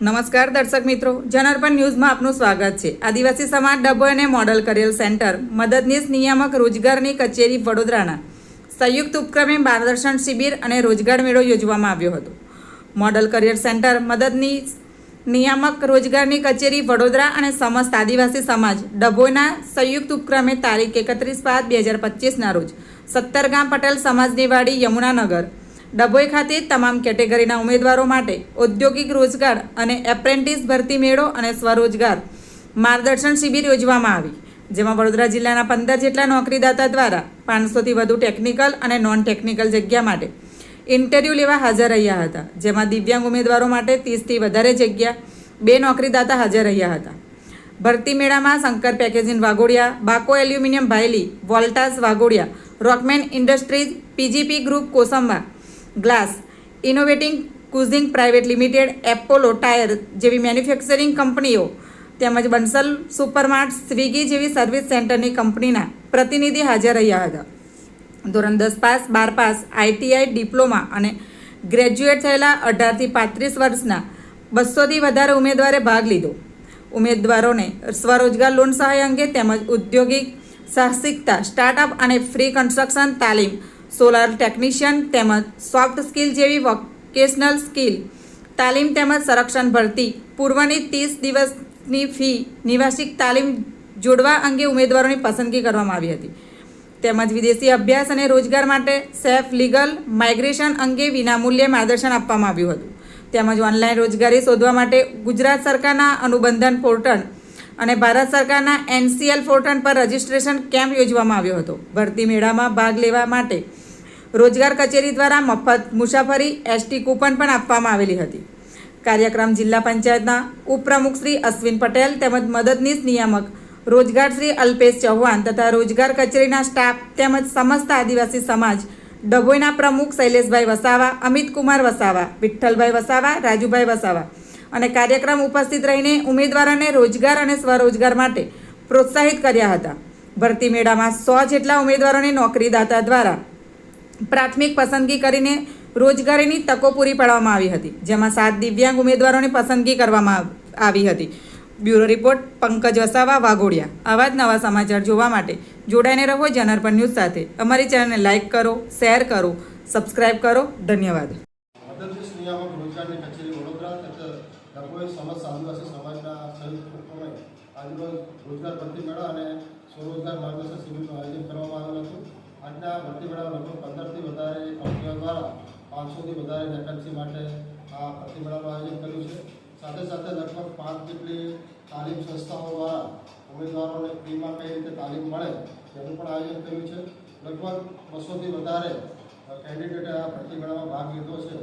નમસ્કાર દર્શક મિત્રો જનરપન ન્યૂઝમાં આપનું સ્વાગત છે. આદિવાસી સમાજ ડભોઈને મોડલ કરેલ સેન્ટર, મદદનીશ નિયામક રોજગારની કચેરી વડોદરાના. સંયુક્ત ઉપક્રમે માર્ગદર્શન શિબિર અને રોજગાર મેળો યોજવામાં આવ્યો હતો. મોડલ કરિયર સેન્ટર, મદદનીશ નિયામક રોજગારની કચેરી વડોદરા અને સમસ્ત આદિવાસી સમાજ ડભોઈના સંયુક્ત ઉપક્રમે તારીખ એકત્રીસ પાંચ બે હજાર પચીસના રોજ સત્તરગામ પટેલ સમાજની વાડી યમુનાનગર ડભોઈ ખાતે તમામ કેટેગરીના ઉમેદવારો માટે ઔદ્યોગિક રોજગાર અને એપ્રેન્ટિસ ભરતી મેળો અને સ્વરોજગાર માર્ગદર્શન શિબિર યોજવામાં આવી. જેમાં વડોદરા જિલ્લાના પંદર જેટલા નોકરીદાતા દ્વારા પાંચસોથી વધુ ટેકનિકલ અને નોન ટેકનિકલ જગ્યા માટે ઇન્ટરવ્યૂ લેવા હાજર રહ્યા હતા. જેમાં દિવ્યાંગ ઉમેદવારો માટે ત્રીસથી વધારે જગ્યા બે નોકરીદાતા હાજર રહ્યા હતા. ભરતી મેળામાં Shankar packaging Waghodia, બાકો aluminium Bhayli Voltas Waghodia, Rockman industries, PGP group Kosamba glass innovating કુઝિંગ private limited Apollo tyre જેવી મેન્યુફેક્ચરિંગ કંપનીઓ, તેમજ બંસલ સુપરમાર્ટ, સ્વિગી જેવી સર્વિસ સેન્ટરની કંપનીના પ્રતિનિધિ હાજર રહ્યા હતા. ધોરણ દસ પાસ, બાર પાસ આઈટીઆઈ ડિપ્લોમા અને ગ્રેજ્યુએટ થયેલા અઢારથી પાંત્રીસ વર્ષના બસોથી વધારે ઉમેદવારે ભાગ લીધો. ઉમેદવારોને સ્વરોજગાર લોન સહાય અંગે તેમજ ઉદ્યોગિક સાહસિકતા સ્ટાર્ટઅપ અને ફ્રી કન્સ્ટ્રક્શન તાલીમ સોલાર ટેકનિશિયન તેમજ સોફ્ટ સ્કિલ જેવી વોકેશનલ સ્કિલ. તાલીમ તેમજ સંરક્ષણ ભરતી. પૂર્વની ત્રીસ દિવસની ફી નિવાસિક તાલીમ જોડવા અંગે ઉમેદવારોની પસંદગી કરવામાં આવી હતી. તેમજ વિદેશી અભ્યાસ અને રોજગાર માટે સેફ લીગલ માઇગ્રેશન અંગે વિનામૂલ્યે માર્ગદર્શન આપવામાં આવ્યું હતું. તેમજ ઓનલાઈન રોજગારી શોધવા માટે ગુજરાત સરકારના અનુબંધન પોર્ટલ અને ભારત સરકારના એનસીએલ પોર્ટલ પર રજિસ્ટ્રેશન કેમ્પ યોજવામાં આવ્યો હતો. ભરતી મેળામાં ભાગ લેવા માટે રોજગાર કચેરી દ્વારા મફત મુસાફરી એસટી કૂપન પણ આપવામાં આવેલી હતી. કાર્યક્રમ જિલ્લા પંચાયતના ઉપપ્રમુખ શ્રી અશ્વિન પટેલ તેમજ મદદનીશ નિયામક રોજગાર શ્રી અલ્પેશ ચૌહાણ તથા રોજગાર કચેરીના સ્ટાફ તેમજ સમસ્ત આદિવાસી સમાજ, ડભોઈના પ્રમુખ શૈલેષભાઈ વસાવા, અમિતકુમાર વસાવા, વિઠ્ઠલભાઈ વસાવા, રાજુભાઈ વસાવા અને કાર્યક્રમ ઉપસ્થિત રહીને ઉમેદવારોને રોજગાર અને સ્વરોજગાર માટે પ્રોત્સાહિત કર્યા હતા. ભરતી મેળામાં સો જેટલા ઉમેદવારોને નોકરીદાતા દ્વારા પ્રાથમિક પસંદગી કરીને રોજગારીની તકો પૂરી પાડવામાં આવી હતી, જેમાં સાત દિવ્યાંગ ઉમેદવારોની પસંદગી કરવામાં આવી હતી. Bureau report, Pankaj Vasava, Waghodia. આવા જ નવા સમાચાર જોવા માટે જોડાઈને રહો જનરપન ન્યૂઝ સાથે. અમારી ચેનલને લાઇક કરો, શેર કરો, સબસ્ક્રાઇબ કરો. ધન્યવાદ. આજરોજ રોજગાર ભરતી મેળા અને સ્વરોજગાર માર્ગદર્શન શિબિરનું આયોજન કરવામાં આવેલ હતું. આજના ભરતી મેળામાં લગભગ પંદરથી વધારે કંપનીઓ દ્વારા પાંચસોથી વધારે વેકન્સી માટે આ ભરતી આયોજન કર્યું છે. સાથે સાથે લગભગ પાંચ જેટલી તાલીમ સંસ્થાઓ દ્વારા ઉમેદવારોને ફ્રીમાં કઈ રીતે તાલીમ મળે તેનું પણ આયોજન કર્યું છે. લગભગ બસોથી વધારે કેન્ડિડેટે આ ભરતી ભાગ લીધો છે.